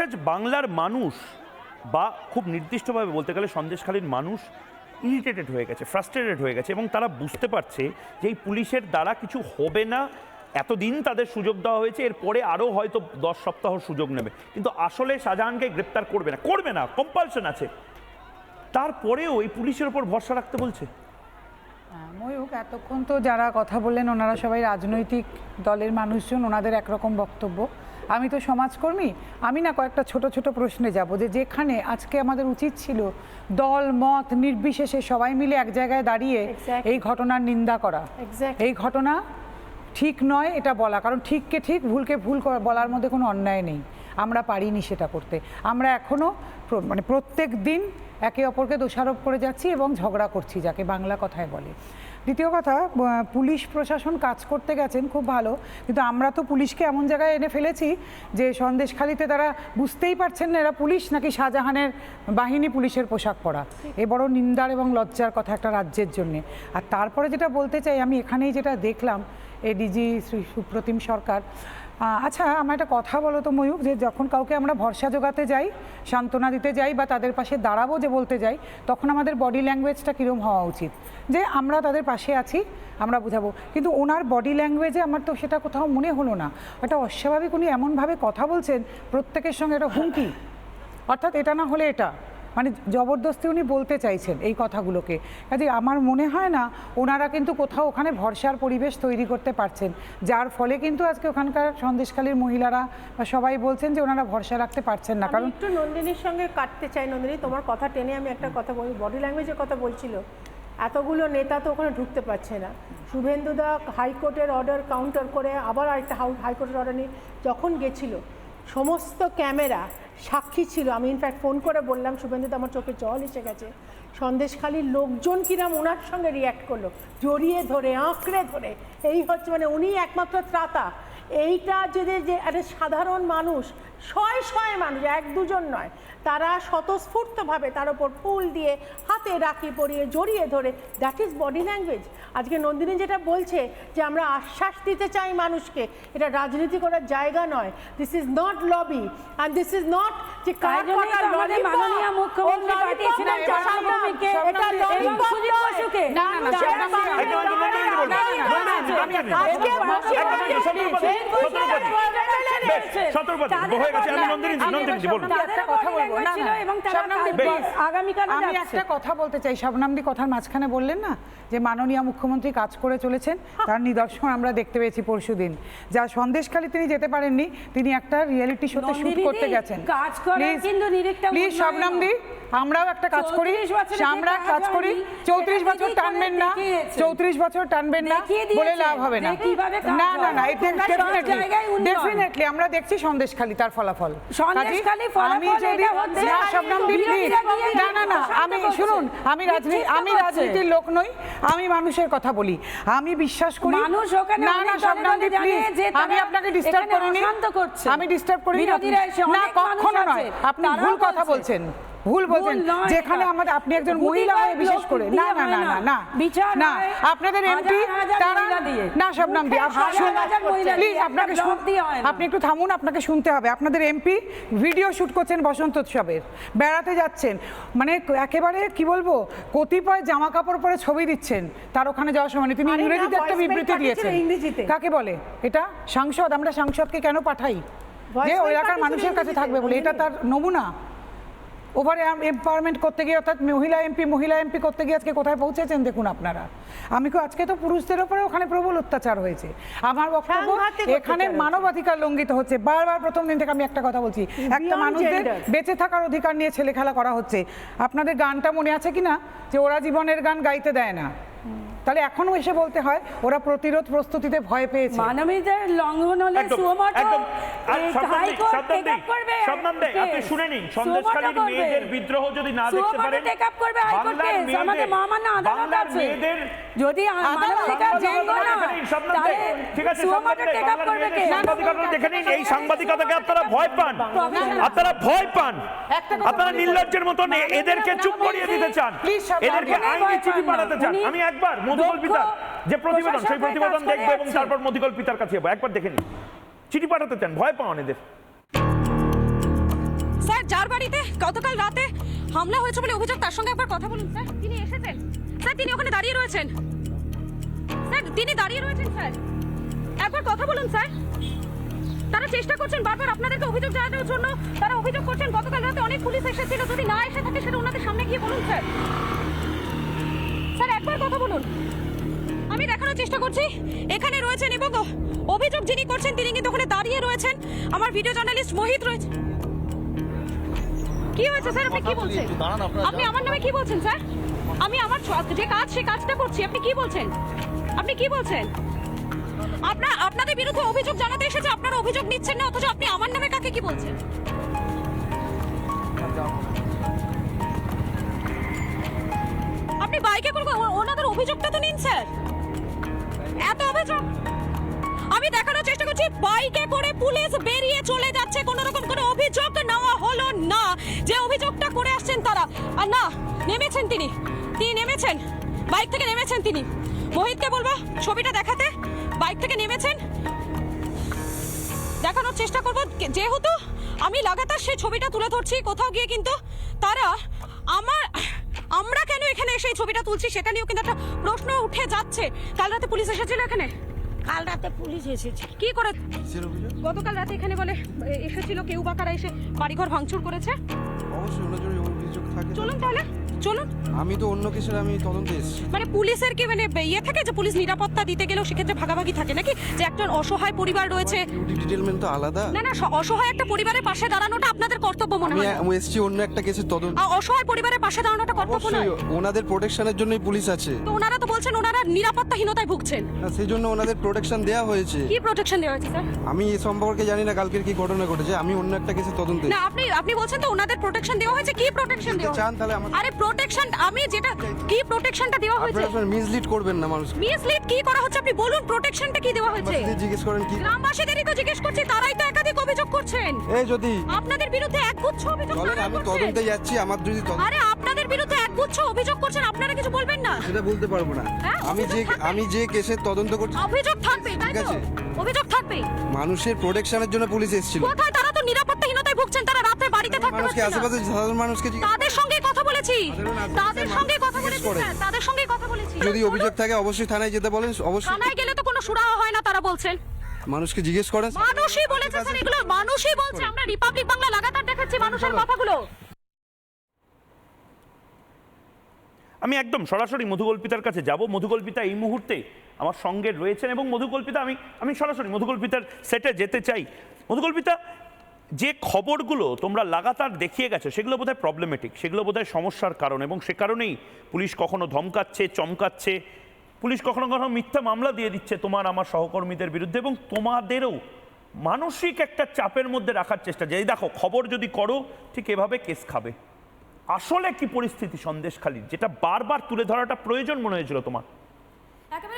আজ বাংলার মানুষ বা খুব নির্দিষ্টভাবে বলতে গেলে সন্দেশকালীন মানুষ ইরিটেটেড হয়ে গেছে ফ্রাস্ট্রেটেড হয়ে গেছে এবং তারা বুঝতে পারছে যে এই পুলিশের দ্বারা কিছু হবে না। এতদিন তাদের সুযোগ দেওয়া হয়েছে এরপরে আরও হয়তো দশ সপ্তাহ সুযোগ নেবে। কিন্তু আসলে শাহজাহানকে গ্রেপ্তার করবে না করবে না কম্পালশন আছে। তারপরেও এই পুলিশের ওপর ভরসা রাখতে বলছে? হ্যাঁ, ময়ূক এতক্ষণ তো যারা কথা বললেন ওনারা সবাই রাজনৈতিক দলের মানুষজন ওনাদের একরকম বক্তব্য। আমি তো সমাজকর্মী আমি না কয়েকটা ছোট ছোট প্রশ্নে যাব যে যেখানে আজকে আমাদের উচিত ছিল দল মত নির্বিশেষে সবাই মিলে এক জায়গায় দাঁড়িয়ে এই ঘটনার নিন্দা করা। এই ঘটনা ঠিক নয় এটা বলা কারণ ঠিককে ঠিক ভুলকে ভুল বলার মধ্যে কোনো অন্যায় নেই। আমরা পারিনি সেটা করতে। আমরা এখনও মানে প্রত্যেক দিন একে অপরকে দোষারোপ করে যাচ্ছি এবং ঝগড়া করছি যাকে বাংলা কথায় বলে। দ্বিতীয় কথা পুলিশ প্রশাসন কাজ করতে গেছেন, খুব ভালো। কিন্তু আমরা তো পুলিশকে এমন জায়গায় এনে ফেলেছি যে সন্দেশখালিতে তারা বুঝতেই পারছেন না এরা পুলিশ নাকি শাহজাহানের বাহিনী পুলিশের পোশাক পরা। এ বড় নিন্দার এবং লজ্জার কথা একটা রাজ্যের জন্যে। আর তারপরে যেটা বলতে চাই, আমি এখানেই যেটা দেখলাম এডিজি শ্রী সুপ্রতিম সরকার আচ্ছা আমার একটা কথা বলো তো ময়ূক যে যখন কাউকে আমরা ভরসা জোগাতে যাই, সান্ত্বনা দিতে যাই বা তাদের পাশে দাঁড়াবো যে বলতে যাই, তখন আমাদের বডি ল্যাঙ্গুয়েজটা কীরকম হওয়া উচিত? যে আমরা তাদের পাশে আছি, আমরা বুঝাবো। কিন্তু ওনার বডি ল্যাঙ্গুয়েজে আমার তো সেটা কোথাও মনে হলো না। একটা অস্বাভাবিক উনি এমনভাবে কথা বলছেন, প্রত্যেকের সঙ্গে একটা হুমকি। অর্থাৎ এটা না হলে এটা। মানে জবরদস্তি উনি বলতে চাইছেন এই কথাগুলোকে। কাজে আমার মনে হয় না ওনারা কিন্তু কোথাও ওখানে ভরসার পরিবেশ তৈরি করতে পারছেন যার ফলে কিন্তু আজকে ওখানকার সন্দেশকালীর মহিলারা বা সবাই বলছেন যে ওনারা ভরসা রাখতে পারছেন না। কারণ একটু নন্দিনীর সঙ্গে কাটতে চাই নন্দিনী তোমার কথা টেনে আমি একটা কথা বলি বডি ল্যাঙ্গুয়েজের কথা বলছিল। এতগুলো নেতা তো ওখানে ঢুকতে পারছে না। শুভেন্দুদা হাইকোর্টের অর্ডার কাউন্টার করে আবার আরেকটা হাউ হাইকোর্টের অর্ডার নিয়ে যখন গেছিল সমস্ত ক্যামেরা সাক্ষী ছিল। আমি ইনফ্যাক্ট ফোন করে বললাম শুভেন্দুদা আমার চোখে জল এসে গেছে। সন্দেশখালীর লোকজন কিরাম ওনার সঙ্গে রিয়্যাক্ট করল, জড়িয়ে ধরে, আঁকড়ে ধরে। এই হচ্ছে মানে উনি একমাত্র ত্রাতা। এইটা যদি যে একটা সাধারণ মানুষ শয়ে শয়ে মানুষ এক দুজন নয় তারা স্বতঃস্ফূর্তভাবে তার ওপর ফুল দিয়ে হাতে রাখি পরিয়ে জড়িয়ে ধরে দ্যাট ইজ বডি ল্যাঙ্গুয়েজ আজকে নন্দিনী যেটা বলছে যে আমরা আশ্বাস দিতে চাই মানুষকে এটা রাজনীতি করার জায়গা নয় this is not lobby and this is not যে মাননীয় মুখ্যমন্ত্রী আছে। আমি বলুন। একটা কথা বলব। না এবং শবনমদি, কাল- please, আগামীকালও আমি একটা কথা বলতে চাই। শবনমদি কথার মাঝখানে বললেন না যে মাননীয় মুখ্যমন্ত্রী কাজ করে চলেছেন তার নিদর্শন আমরা দেখতে পেয়েছি পরশু দিন। যা সন্দেশখালী তিনি যেতে পারেননি তিনি একটা রিয়েলিটি শোতে শুট করতে গেছেন। কাজ করার কিন্তু প্লিজ উন্নয়ন। শবনম দি। আমরাও একটা কাজ করি। 34 আমরা কাজ করি। চৌত্রিশ বছর টানবেন না। চৌত্রিশ বছর টানবেন না বলে লাভ হবে না। না না না এটা। ডেফিনেটলি আমরা দেখছি সন্দেশখালী তার ফলাফল। আমি যদি না না না আমি শুনুন আমি রাজনীতি আমি রাজনীতির লোক নই আমি মানুষের কথা বলি। আমি বিশ্বাস করি মানুষ ওখানে না না দলে শবনম দি দলে জানে প্লিজ আমি আপনাকে ডিস্টার্ব করিনি। আমি ডিস্টার্ব করিনি। না কখনো নয়। আপনি ভুল কথা বলছেন। ভুল বলছেন। যেখানে। আমাদের আপনি একজন মহিলা হয়ে বিশেষ করে। না না না না না। বিচার না আপনাদের এমপি তারা দিয়ে। না শবনম দি মুখে আপনি হাজার শুনুন। হাজার মহিলা প্লিজ আপনাকে দিয়ে হয় আপনি একটু থামুন আপনাকে শুনতে হবে। আপনাদের এমপি ভিডিও শুট করছেন বসন্ত উৎসবের। বেড়াতে যাচ্ছেন। মানে একেবারে কি বলব কতিপয় জামা কাপড় পরে ছবি দিচ্ছেন। তার ওখানে যাওয়ার সময় তিনি ইংরেজিতে একটা বিবৃতি দিয়েছেন। কাকে বলে? এটা? সাংসদ? আমরা সাংসদকে কেন পাঠাই? যে ওই এলাকার মানুষের কাছে থাকবে বলে। এটা তার নমুনা। ওভার এম্পাওয়ারমেন্ট করতে গিয়ে অর্থাৎ মহিলা এমপি মহিলা এমপি করতে গিয়ে আজকে কোথায় পৌঁছেছেন দেখুন আপনারা। আমি আজকে তো পুরুষদের ওপরে ওখানে প্রবল অত্যাচার হয়েছে। আমার বক্তব্য এখানে মানবাধিকার লঙ্ঘিত হচ্ছে। বারবার প্রথম দিন থেকে আমি একটা কথা বলছি একটা মানুষদের বেঁচে থাকার অধিকার নিয়ে ছেলে খেলা করা হচ্ছে। আপনাদের গানটা মনে আছে কিনা? যে ওরা জীবনের গান গাইতে দেয় না। তাহলে এখনও এসে বলতে হয় ওরা প্রতিরোধ প্রস্তুতিতে ভয় পেয়েছে। মানবাধিকার লঙ্ঘন হলে আপনি শুনে নিন, সন্দেশখালীর মেয়েদের বিদ্রোহ যদি না দেখতে পারেন, করবে বাংলার মেয়েদের- যদি এই সাংবাদিকতাকে আপনারা ভয় পান। আপনারা ভয় পান। আপনারা। নির্লজ্জের মতন এদেরকে চুপ করিয়ে দিতে চান। এদেরকে আইনি চিঠি পাঠাতে চান। আমি একবার মধুকল্পিতার দক্ষ যে প্রতিবেদন সেই প্রতিবেদন দেখব এবং। তারপর মধুকল্পিতার কাছে যাব। একবার দেখে নিন। চিঠি পাঠাতে চান ভয় পান এদের। স্যার যার বাড়িতে গতকাল রাতে হামলা হয়েছে বলে অভিযোগ তার সঙ্গে একবার কথা বলুন। স্যার তিনি এসেছেন? স্যার তিনি ওখানে দাঁড়িয়ে রয়েছেন। স্যার তিনি দাঁড়িয়ে রয়েছেন স্যার। একবার কথা বলুন স্যার। তারা চেষ্টা করছেন বারবার আপনাদেরকে অভিযোগ জানানোর জন্য। তারা অভিযোগ করছেন গতকাল রাতে অনেক পুলিশ এসেছিল। যদি না এসে থাকে সেটা ওনাদের সামনে গিয়ে বলুন স্যার। স্যার একবার কথা বলুন। আমি দেখানোর চেষ্টা করছি। এখানে রয়েছেন এবং অভিযোগ যিনি করছেন তিনি কিন্তু ওখানে দাঁড়িয়ে রয়েছেন। আমার ভিডিও জার্নালিস্ট মোহিত রয়েছে। কি হয়েছে স্যার? আপনি কি বলছেন? আপনি আমার নামে কি বলছেন স্যার? আমি আমার যে কাজ, সে কাজটা করছি। আপনি কি বলছেন? আপনি কি বলছেন? আপনার আপনাদের বিরুদ্ধে অভিযোগ জানাতে এসেছে, আপনারা অভিযোগ নিচ্ছেন না, অথচ আপনি আমার নামে কাকে কি বলছেন? আপনি বাইকে করে ওনাদের অভিযোগটা তো নিন, স্যার। এত অভিযোগ? আমি দেখানোর চেষ্টা করছি, বাইকে করে পুলিশ বেরিয়ে চলে যাচ্ছে, কোন রকম কোনো অভিযোগ নেওয়া হলো না। যে অভিযোগটা করে আসছেন তারা, আর না, নেমেছেন তিনি। তিনি নেমেছেন। বাইক থেকে নেমেছেন তিনি। মোহিতকে বলব ছবিটা দেখাতে? বাইক থেকে নেমেছেন? দেখানোর চেষ্টা করব। যেহেতু আমি লাগাতার সেই ছবিটা তুলে ধরছি কোথাও গিয়ে কিন্তু তারা আমার আমরা কেন এখানে এসে ছবিটা তুলছি সেটা নিয়েও কিন্তু একটা প্রশ্ন উঠে যাচ্ছে। কাল রাতে পুলিশ এসেছিল এখানে? কাল রাতে পুলিশ এসেছে। কি করে? গতকাল রাতে এখানে বলে এসেছিল কেউ বা কারা এসে বাড়িঘর ভাঙচুর করেছে? অবশ্যই অভিযোগ থাকে। চলুন তাহলে। চলুন। আমি তো অন্য কিছুর আমি তদন্তে এসেছি। মানে পুলিশের কি মানে ইয়ে থাকে যে পুলিশ নিরাপত্তা দিতে গেলেও সেক্ষেত্রে ভাগাভাগি থাকে নাকি? যে একটা অসহায় পরিবার রয়েছে। ডিউটি ডিটেলমেন্ট তো আলাদা। না না অসহায় একটা পরিবারের পাশে দাঁড়ানোটা আপনাদের কর্তব্য মনে হয় আমি এসেছি অন্য একটা কেসের তদন্ত। অসহায় পরিবারের পাশে দাঁড়ানোটা কর্তব্য অবশ্যই ওনাদের প্রোটেকশনের জন্যই পুলিশ আছে। তো ওনারা তো বলছেন ওনারা নিরাপত্তাহীনতায় ভুগছেন। সেই জন্য ওনাদের প্রোটেকশন দেওয়া হয়েছে। কি প্রোটেকশন দেওয়া হয়েছে স্যার আমি এ সম্পর্কে জানি না কালকের কি ঘটনা ঘটেছে আমি অন্য একটা কেসের তদন্তে না আপনি আপনি বলছেন তো ওনাদের প্রোটেকশন দেওয়া হয়েছে কি প্রোটেকশন দেওয়া চান তাহলে আরে প্রোটেকশন আমি যেটা কি প্রোটেকশনটা দেওয়া হয়েছে? আপনারা মিসলিড করবেন না মানুষ মিসলিড কি করা হচ্ছে? আপনি বলুন প্রোটেকশনটা কি দেওয়া হয়েছে? আপনি জিজ্ঞেস করেন কি? গ্রামবাসীদেরই তো জিজ্ঞেস করছি তারাই তো একাধিক অভিযোগ করছেন। এই যদি আপনাদের বিরুদ্ধে একগুচ্ছ অভিযোগ চলেন তারা আমি তদন্তে যাচ্ছি আমার যদি তদন্ত আরে আপনাদের বিরুদ্ধে একগুচ্ছ অভিযোগ করছেন আপনারা কিছু বলবেন না? সেটা বলতে পারব না। হ্যাঁ, আমি যে আমি যে কেসের তদন্ত করছি অভিযোগ থাকবে ঠিক আছে। অভিযোগ থাকবে। মানুষের প্রোটেকশনের জন্য পুলিশ এসেছিল। কোথায় তারা বাড়িতে থাকতে মানুষকে আশেপাশে সাধারণ মানুষকে তাদের সঙ্গে কথা বলেছি। তাদের সঙ্গে কথা বলেছি তাদের সঙ্গে কথা বলেছি। যদি অভিযোগ থাকে অবশ্যই থানায় যেতে বলেন অবশ্যই। থানায় গেলে তো কোনো সুরাহা হয় না তারা বলছেন। মানুষকে জিজ্ঞেস করেন। মানুষই বলেছে স্যার এগুলো মানুষই বলছে। আমরা রিপাবলিক বাংলা লাগাতার দেখাচ্ছি মানুষের কথাগুলো। আমি একদম সরাসরি মধুকল্পিতার কাছে যাব। মধুকল্পিতা এই মুহূর্তে আমার সঙ্গে রয়েছেন এবং মধুকল্পিতা আমি আমি সরাসরি মধুকল্পিতার সেটে যেতে চাই। মধুকল্পিতা যে খবরগুলো তোমরা লাগাতার দেখিয়ে গেছো, সেগুলো বোধহয় প্রবলেমেটিক সেগুলো বোধহয় সমস্যার কারণ এবং সে কারণেই পুলিশ কখনো ধমকাচ্ছে, চমকাচ্ছে, পুলিশ কখনো কখনো মিথ্যা মামলা দিয়ে দিচ্ছে তোমার, আমার সহকর্মীদের বিরুদ্ধে এবং তোমাদেরও মানসিক একটা চাপের মধ্যে রাখার চেষ্টা। যে দেখো, খবর যদি করো, ঠিক এভাবে কেস খাবে। আসলে কি পরিস্থিতি সন্দেশখালীর, যেটা বারবার তুলে ধরাটা প্রয়োজন মনে হয়েছিল তোমার?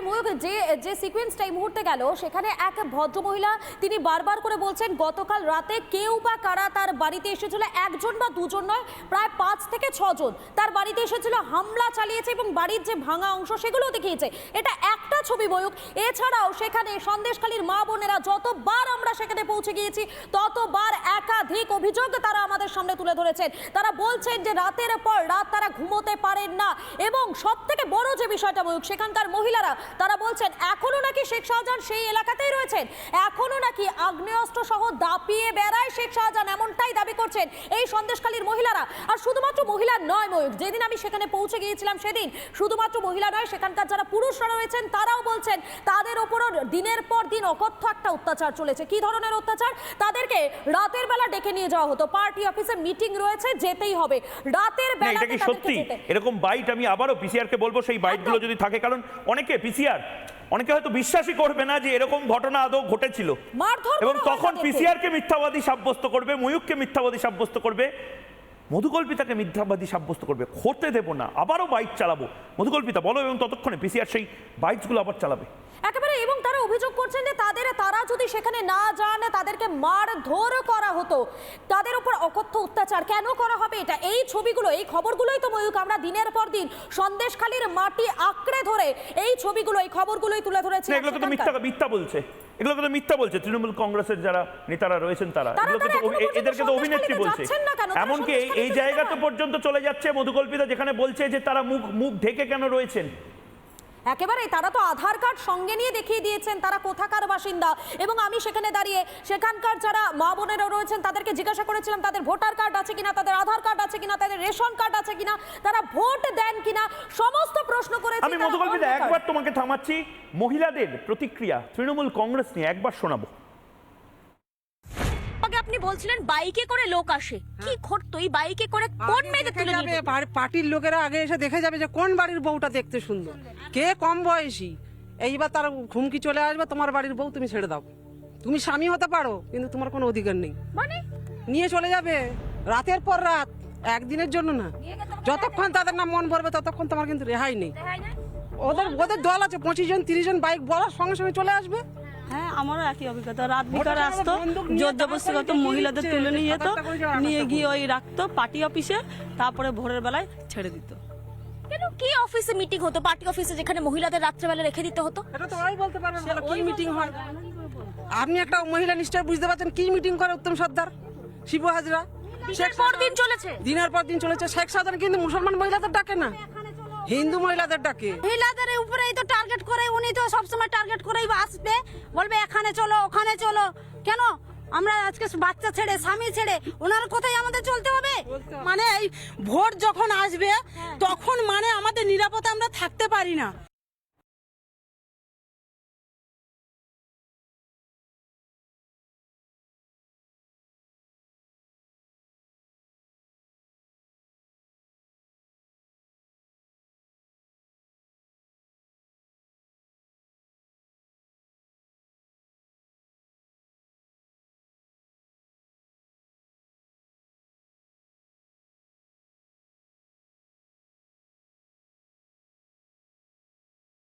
একেবারে যে যে সিকোয়েন্সটা এই মুহূর্তে গেল, সেখানে এক ভদ্রমহিলা তিনি বারবার করে বলছেন, গতকাল রাতে কেউ বা কারা তার বাড়িতে এসেছিল? একজন বা দুজন নয়, প্রায় পাঁচ থেকে ছজন। তার বাড়িতে এসেছিল, হামলা চালিয়েছে এবং বাড়ির যে ভাঙা অংশ সেগুলো দেখিয়েছে। এটা একটা ছবি ময়ূক এছাড়াও সেখানে সন্দেশখালীর মা বোনেরা যতবার আমরা সেখানে পৌঁছে গিয়েছি, ততবার একাধিক অভিযোগ তারা আমাদের সামনে তুলে ধরেছেন। তারা বলছেন যে রাতের পর রাত তারা ঘুমোতে পারেন না। এবং সব থেকে বড় যে বিষয়টা ময়ূক সেখানকার মহিলারা তারা বলছেন এখনও নাকি শেখ শাহজাহান সেই এলাকাতেই রয়েছেন। এখনও নাকি আগ্নেয়াস্ত্র সহ দাপিয়ে বেড়ায় শেখ শাহজাহান এমনটাই দাবি করছেন এই সন্দেশখালীর মহিলারা। আর শুধুমাত্র মহিলা নয় ময়ূক যেদিন আমি সেখানে পৌঁছে গিয়েছিলাম সেদিন শুধুমাত্র মহিলা নয় সেখানকার যারা পুরুষরা রয়েছেন তারাও বলছেন তাদের ওপরও দিনের পর দিন অকথ্য একটা অত্যাচার চলেছে। কি ধরনের অত্যাচার? তাদেরকে রাতের বেলা ডেকে নিয়ে যাওয়া হতো। পার্টি অফিসে মিটিং রয়েছে যেতেই হবে। রাতের না এটা বেলা কি সত্যি? এরকম বাইট আমি আবারও পিসিআর কে বলব সেই বাইটগুলো যদি থাকে কারণ অনেকে পিসিআর অনেকে হয়তো বিশ্বাসই করবে না যে এরকম ঘটনা আদৌ ঘটেছিল। এবং তখন পিসিআরকে পিসিআর কে মিথ্যাবাদী সাব্যস্ত করবে ময়ূককে মিথ্যাবাদী সাব্যস্ত করবে মধুকল্পিতাকে মিথ্যাবাদী সাব্যস্ত করবে। হতে দেবো না আবারও বাইক চালাবো। মধুকল্পিতা বলো এবং ততক্ষণে পিসিআর সেই বাইকগুলো আবার চালাবে। একেবারে এবং তারা অভিযোগ করছেন যে তাদের তারা যদি সেখানে না যান তাদেরকে মারধর করা হতো। তাদের উপর অকথ্য অত্যাচার কেন করা হবে? এটা এই ছবিগুলো এই খবরগুলোই তো ময়ূক আমরা দিনের পর দিন সন্দেশখালীর মাটি আঁকড়ে ধরে এই ছবিগুলো এই খবরগুলোই তুলে ধরেছি এগুলো তো মিথ্যা মিথ্যা বলছে। এগুলো তো মিথ্যা বলছে। তৃণমূল কংগ্রেসের যারা নেতারা রয়েছেন তারা এদেরকে তো অভিনেত্রী বলছে। যাচ্ছেন না কেন? এমনকি এই- জায়গাতে পর্যন্ত চলে যাচ্ছে মধুকল্পিতা যেখানে বলছে যে তারা মুখ মুখ ঢেকে কেন রয়েছেন? একেবারে তারা তো আধার কার্ড সঙ্গে নিয়ে দেখিয়ে দিয়েছেন তারা কোথাকার বাসিন্দা? এবং আমি সেখানে দাঁড়িয়ে সেখানকার যারা মা বোনেরা রয়েছেন তাদেরকে জিজ্ঞাসা করেছিলাম তাদের ভোটার কার্ড আছে কিনা তাদের আধার কার্ড আছে কিনা তাদের রেশন কার্ড আছে কিনা তারা ভোট দেন কিনা সমস্ত প্রশ্ন করে আমি মধুকল্পিতা একবার তোমাকে থামাচ্ছি মহিলাদের প্রতিক্রিয়া তৃণমূল কংগ্রেস নিয়ে একবার শোনাবো। বলছিলেন বাইকে করে লোক আসে। কি ঘটতো? এই বাইকে করে কোন মেয়েদের তুলে যাবে, নিয়ে? পার- পার্টির লোকেরা আগে এসে দেখে যাবে যে কোন বাড়ির বউটা দেখতে সুন্দর। কে কম বয়সী? এইবার তার ঘুমকি চলে আসবে তোমার বাড়ির বউ তুমি ছেড়ে দাও। তুমি স্বামী হতে পারো কিন্তু তোমার কোনো অধিকার নেই। মানে? নিয়ে চলে যাবে রাতের পর রাত একদিনের জন্য না। যতক্ষণ তাদের না মন ভরবে ততক্ষণ তোমার কিন্তু রেহাই নেই। ওদের ওদের দল আছে পঁচিশ জন তিরিশ জন বাইক বলার সঙ্গে সঙ্গে চলে আসবে। হ্যাঁ আমারও একই অভিজ্ঞতা। রাত কার্ড আসতো বন্দুক নিয়ে জোর জবরদস্তি করতো মহিলাদের তুলে নিয়ে যেত নিয়ে গিয়ে ওই রাখতো পার্টি অফিসে তারপরে ভোরের বেলায় ছেড়ে দিত। কেন? কি অফিসে মিটিং হতো? পার্টি অফিসে যেখানে মহিলাদের রাত্রেবেলা রেখে দিতে হতো? এটা তো ওরাই বলতে পারবে কি মিটিং হয়? আপনি একটা মহিলা নিশ্চয় বুঝতে পারছেন কি মিটিং করে উত্তম সর্দার শিবু হাজরা দিনের পর দিন চলেছে। দিনের পর দিন চলেছে। শেখ সাধারণ কিন্তু মুসলমান মহিলাদের ডাকে না। হিন্দু মহিলাদের ডাকে। মহিলাদের উপরেই তো বলবে এখানে চলো ওখানে চলো। কেন? আমরা আজকে বাচ্চা ছেড়ে স্বামী ছেড়ে ওনার কোথায় আমাদের চলতে হবে? মানে এই ভোট যখন আসবে তখন মানে আমাদের নিরাপদে আমরা থাকতে পারি না।